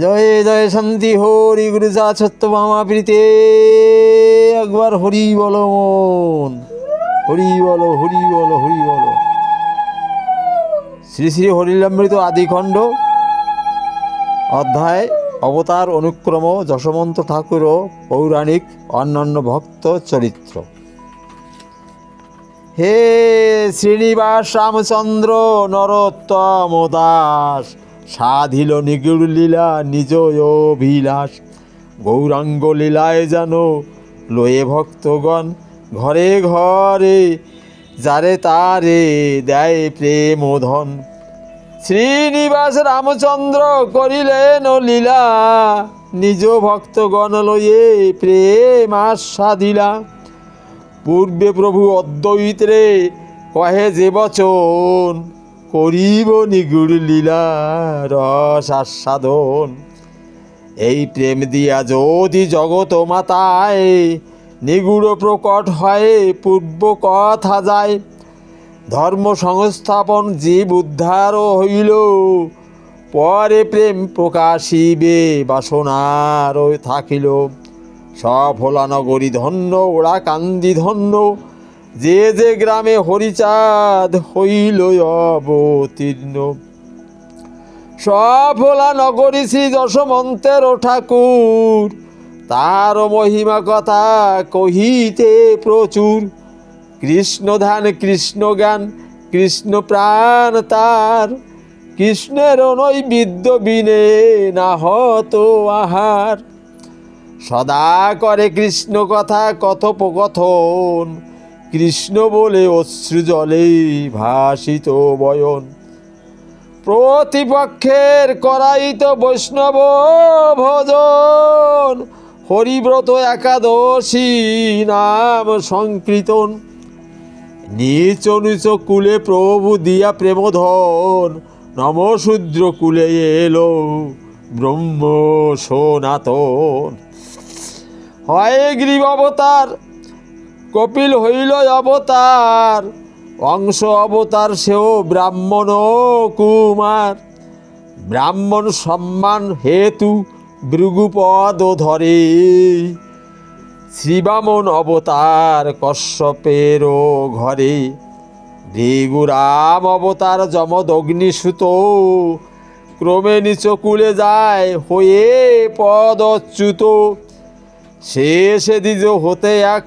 জয় জয় শান্তি, হরি গুরু, যা সত্য মামা প্রীতে একবার হরি বলো মন। হরি বলো হরি বলো হরি বলো। শ্রী শ্রী হরিলামৃত আদিখণ্ড। অধ্যায়, অবতার অনুক্রম যশবন্ত ঠাকুর ও পৌরাণিক অন্যান্য ভক্ত চরিত্র। হে শ্রীনিবাস রামচন্দ্র নরোত্তম দাস। সাধিল নিগুড় লীলা, নিজ অভিলাষ। গৌরাঙ্গ লীলায় যেন লয়ে ভক্তগণ ঘরে ঘরে, যারে তারে দেয় প্রেম ধন। শ্রীনিবাস রামচন্দ্র করিলেন লীলা, নিজ ভক্তগণ লয়ে প্রেম আস্বাদিলা। পূর্বে প্রভু অদ্বৈতরে কহে যে বচন করিব নিগুড় লীলা রস আস্বাদন। এই প্রেম দিয়া যদি জগত মাতায়, নিগুড় প্রকট হয় পূর্ব কথা যায়। ধর্ম সংস্থাপন জীব উদ্ধার হইল, পরে প্রেম প্রকাশিবে বাসনার থাকিল। সফলা নগরী ধন্য ওরা কান্দি ধন্য যে যে গ্রামে হরিচাঁদ হইল অবতীর্ণ। সফলা নগরী শ্রী যশমন্তের ঠাকুর, তার মহিমা কথা কহিতে প্রচুর। কৃষ্ণ ধ্যান কৃষ্ণ জ্ঞান, কৃষ্ণ প্রাণ তার, কৃষ্ণের নৈবিদ্য বিনে না হত আহার। সদা করে কৃষ্ণ কথা কথোপকথন কৃষ্ণ বলে অশ্রু জলে ভাসিত বয়ন। প্রতিপক্ষের করাইত বৈষ্ণব ভজন, হরিব্রত একাদশী নাম সংকীর্তন। নিচ নিচ কুলে প্রভু দিয়া প্রেমধন, নমশূদ্র কুলে এলো ব্রহ্ম সনাতন। হয় গ্রীব অবতার কপিল হইল অবতার, অংশ অবতার সেও ব্রাহ্মণ কুমার। ব্রাহ্মণ সম্মান হেতু ভৃগুপদ ধরে। শ্রীবামন অবতার কশ্যপেরও ঘরে। ভৃগুরাম অবতার যমদগ্নিসুত। ক্রমে নিচকুলে যায় হয়ে পদচ্যুত। শেষে দ্বিজ হতে এক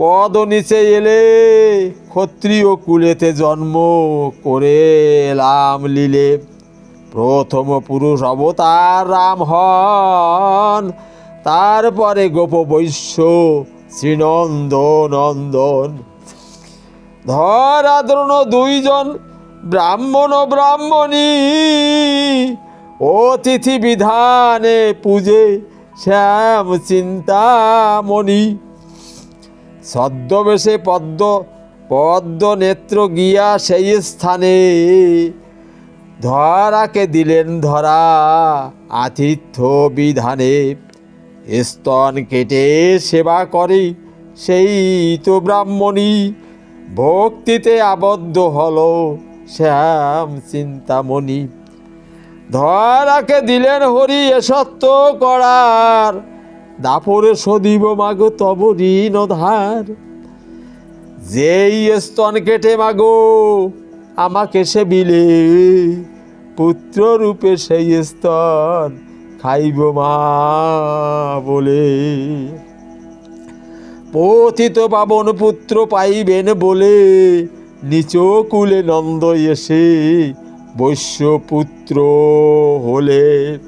পদ নিচে এলে ক্ষত্রিয় কুলেতে জন্ম করে এলাম লীলে। প্রথম পুরুষ অবতার রাম হন, তারপরে গোপ বৈশ্য শ্রীনন্দ নন্দন ধরাদ্রণ দুইজন, ব্রাহ্মণ ব্রাহ্মণী। অতিথি বিধানে পূজে শ্যাম চিন্তামণি। ছদ্মবেশে পদ্ম পদ্ম নেত্র গিয়া সেই স্থানে ধরাকে দিলেন ধরা আতিথ্য বিধানে। স্তন কেটে সেবা করে সেই তো ব্রাহ্মণী, ভক্তিতে আবদ্ধ হল শ্যাম চিন্তামণি। ধরাকে দিলেন হরি এ সত্য করার দাপরে সদিব মাগো তব ঋণ ধার। যেই স্তন কেটে মাগো, আমাকে সে বিলে। পুত্র রূপে সেই স্তন খাইব মা বলে। পতিত পাবন পুত্র পাইবেন বলে, নিচ কুলে নন্দ এসে বৈশ্যপুত্র হলে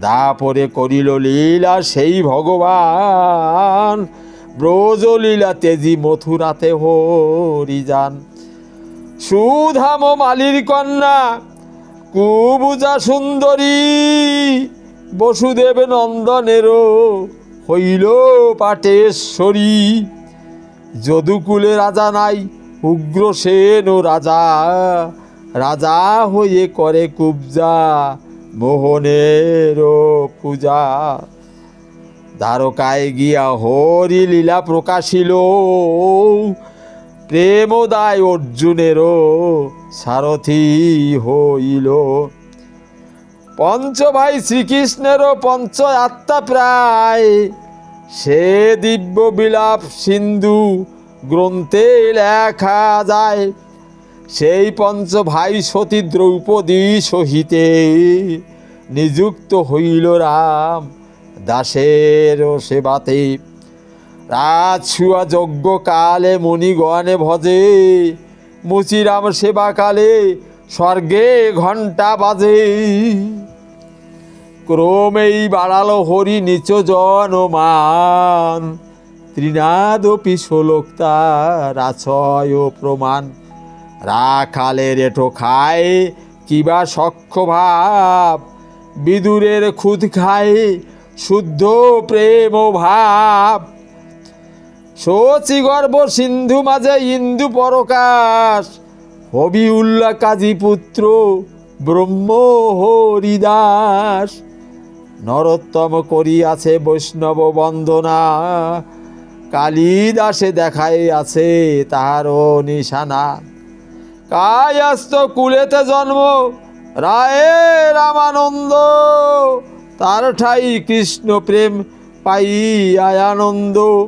দাপরে করিল লীলা সেই ভগবান। ব্রজলীলা তেজি মথুরাতে হরি যান। সুধাম মালির কন্যা, কুবুজা সুন্দরী, বসুদেব নন্দনেরও হইল পাটেশ্বরী। যদুকুলে রাজা নাই উগ্রসেন রাজা রাজা হয়ে করে কুবজা। মোহনের পূজা। দ্বারকায় গিয়া হরি লীলা প্রকাশিল। প্রেমদায় অর্জুনেরও সারথি হইল। পঞ্চ ভাই শ্রীকৃষ্ণেরও পঞ্চ আত্মা প্রায়। সে দিব্য বিলাপ সিন্ধু গ্রন্থে লেখা যায়। সেই পঞ্চ ভাই সতী দ্রৌপদী সহিতে নিযুক্ত হইল রাম দাসের সেবাতে। রাজসুয়া যজ্ঞ কালে মণিগণে ভজে, মুচিরাম সেবা কালে স্বর্গে ঘণ্টা বাজে। ক্রমেই বাড়ালো হরি নিচ জনমান ত্রিনাদপি ষোলক্তার আছয় প্রমাণ। রাখালে রেটো খায় কিবা সক্ষ ভাব বিদুরের খুদ খাই শুদ্ধ প্রেম ভাব। শচী গর্ব সিন্ধু মাঝে ইন্দু পরকাশ। হবি উল্লা কাজী পুত্র ব্রহ্ম হরিদাস। নরোত্তম করিয়াছে বৈষ্ণব বন্দনা। কালিদাসে দেখাই আছে তাহারও নিশানা। কায়াস্ত কুলেতে জন্ম রায়ে রামানন্দ। তার ঠাই কৃষ্ণ প্রেম পাই আয়ানন্দ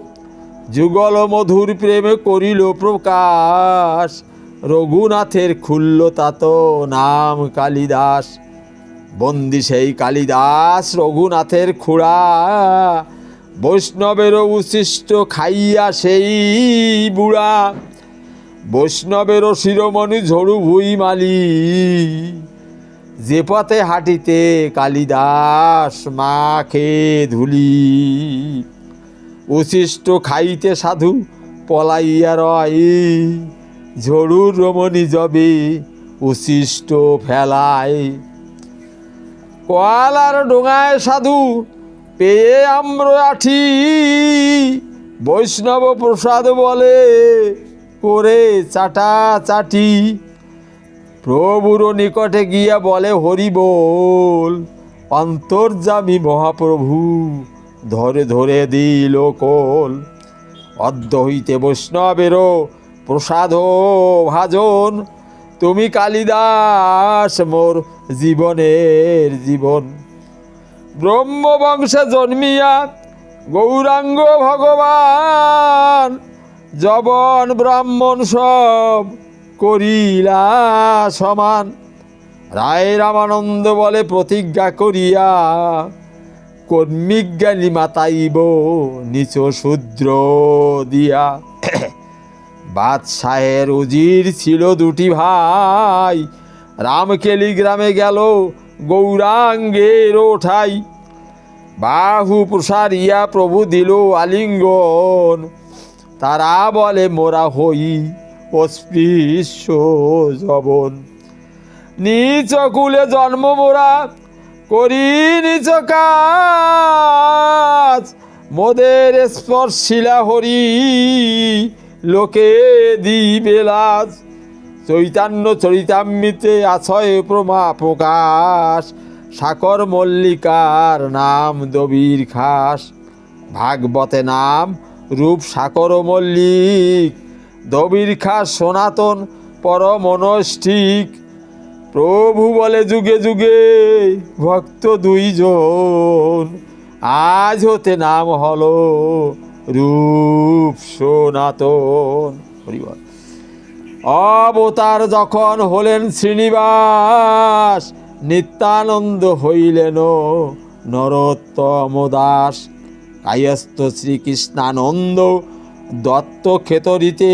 যুগল মধুর প্রেমে করিল প্রকাশ। রঘুনাথের খুল্ল তাত নাম কালিদাস। বন্দি সেই কালিদাস রঘুনাথের খুড়া। বৈষ্ণবেরও উশিষ্ট খাইয়া সেই বুড়া। বৈষ্ণবেরও শিরোমণি ঝড়ু ভুই মালি। যে পথে হাঁটিতে কালিদাস মাখে ধুলি, উশিষ্ট খাইতে সাধু পলাইয়া রয়। ঝড়ুর রমণী জবে উশিষ্ট ফেলায়। কোয়ালার ডোঙায় সাধু পেয়ে আম্র আঠি। বৈষ্ণব প্রসাদ বলে, করে চাটা চাটি। প্রভুর নিকটে গিয়া বলে, হরি বল অন্তর্জামী মহাপ্রভু, ধরে ধরে দিল কোল। অদ্য হইতে বৈষ্ণবেরও প্রসাদ ভাজন, তুমি কালিদাস মোর জীবনের জীবন। ব্রহ্মবংশে জন্মিয়া গৌরাঙ্গ ভগবান, জবন ব্রাহ্মণ সব করিলা সমান। রায় রামানন্দ বলে প্রতিজ্ঞা করিয়া, কর্মিজ্ঞানী মাতাইব নিচ শূদ্র দিয়া। বাদশাহের উজির ছিল দুটি ভাই, রামকেলি গ্রামে গেল গৌরাঙ্গের ওঠাই। বাহু প্রসারিয়া প্রভু দিল আলিঙ্গন, তারা বলে মোরা হই অস্পৃশ্য জবন। নিচ কুলে জন্ম মোরা করি নিচ কাজ। মোদের স্পর্শিলা হরি লোকে দিবে লাজ। চৈতন্য চরিতামৃতে আছয় প্রমা প্রকাশ। সাকর মল্লিকার নাম দবির খাস। ভাগবতে নাম রূপ সাকর মল্লিক দবির খাস সনাতন পরমনষ্ঠিক। প্রভু বলে, যুগে যুগে ভক্ত দুইজন। আজ হতে নাম হলো রূপ সনাতন। হরিবল। অবতার যখন হলেন শ্রীনিবাস, নিত্যানন্দ হইলেন নরোত্তম দাস। কায়স্থ শ্রীকৃষ্ণানন্দ দত্ত ক্ষেতরিতে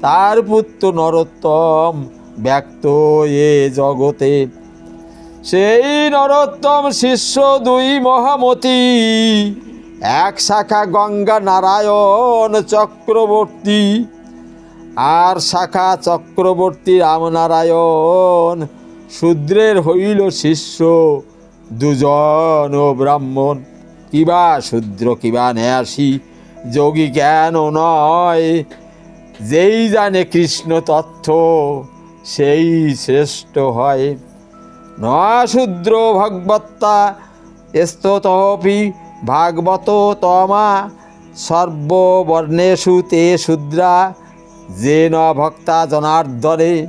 তার পুত্র নরোত্তম ব্যক্ত এ জগতে। সেই নরোত্তম শিষ্য দুই মহামতি, এক শাখা গঙ্গা নারায়ণ চক্রবর্তী, আর শাখা চক্রবর্তী রামনারায়ণ শূদ্রের হইল শিষ্য দুজন ও ব্রাহ্মণ। কিবা শূদ্র কিবা ন্যাসী যোগী জ্ঞান নয়। যেই জানে কৃষ্ণ তথ্য সেই শ্রেষ্ঠ হয়। নশূদ্র ভগবত্তা স্ততপি ভাগবত তমা, সর্ববর্ণেষু তে শূদ্রা, যে ন ভক্তা জনার্দনে।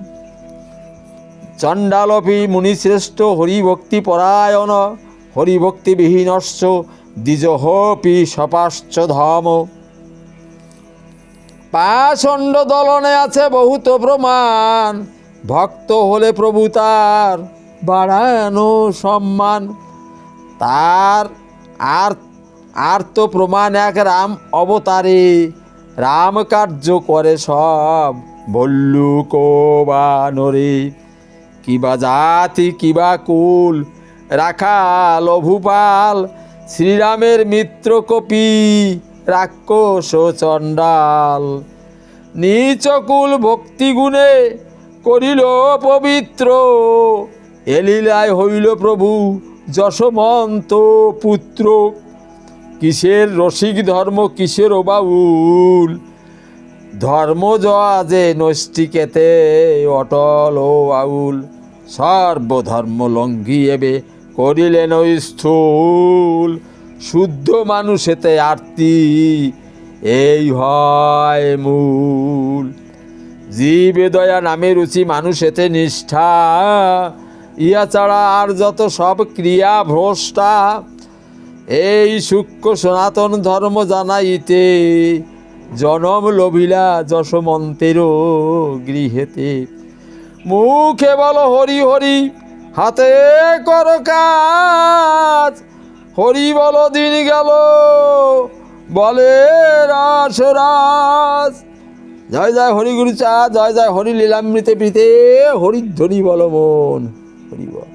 চণ্ডালপি মুনিশ্রেষ্ঠ হরিভক্তি পরায়ণ হরিভক্তিবিহীনশ্চ দ্বিজহপি সপাশ্চ ধম পাষণ্ড দলনে আছে বহুত প্রমাণ, ভক্ত হলে প্রভু তার বাড়ানো সম্মান। তার আর আর তো প্রমাণ এক রাম অবতারে, রাম কার্য করে সব ভল্লুক বা নরে কিবা জাতি, কিবা কুল রাখাল ভূপাল শ্রীরামের মিত্র কপি রাক্ষস চণ্ডাল। নিচকুল ভক্তিগুণে করিল পবিত্র। এলিলায় হইল প্রভু যশমন্ত পুত্র। কিসের রসিক ধর্ম, কিসের বাউল? ধর্ম যে নৈষ্টিকেতে অটল ও আউল। সর্বধর্ম লঙ্ঘিয়েবে করিলেন ওই স্থূল, শুদ্ধ মানুষেতে আরতি, এই হয় মূল। জীবে দয়া নামে রুচি মানুষেতে নিষ্ঠা ইয়া ছাড়া আর যত সব ক্রিয়া ভ্রষ্টা, এই সূক্ষ্ম সনাতন ধর্ম জানাইতে, জনম লভিলা যশমন্তের গৃহেতে। মুখে বলো হরি হরি হাতে কর কাজ, হরি বল দিন গেল বলে রাসরাজ জয় জয় হরি গুরু চা, জয় জয় হরি লীলামৃতে প্রীতে, হরিধ্বনি বল মন, হরি বল।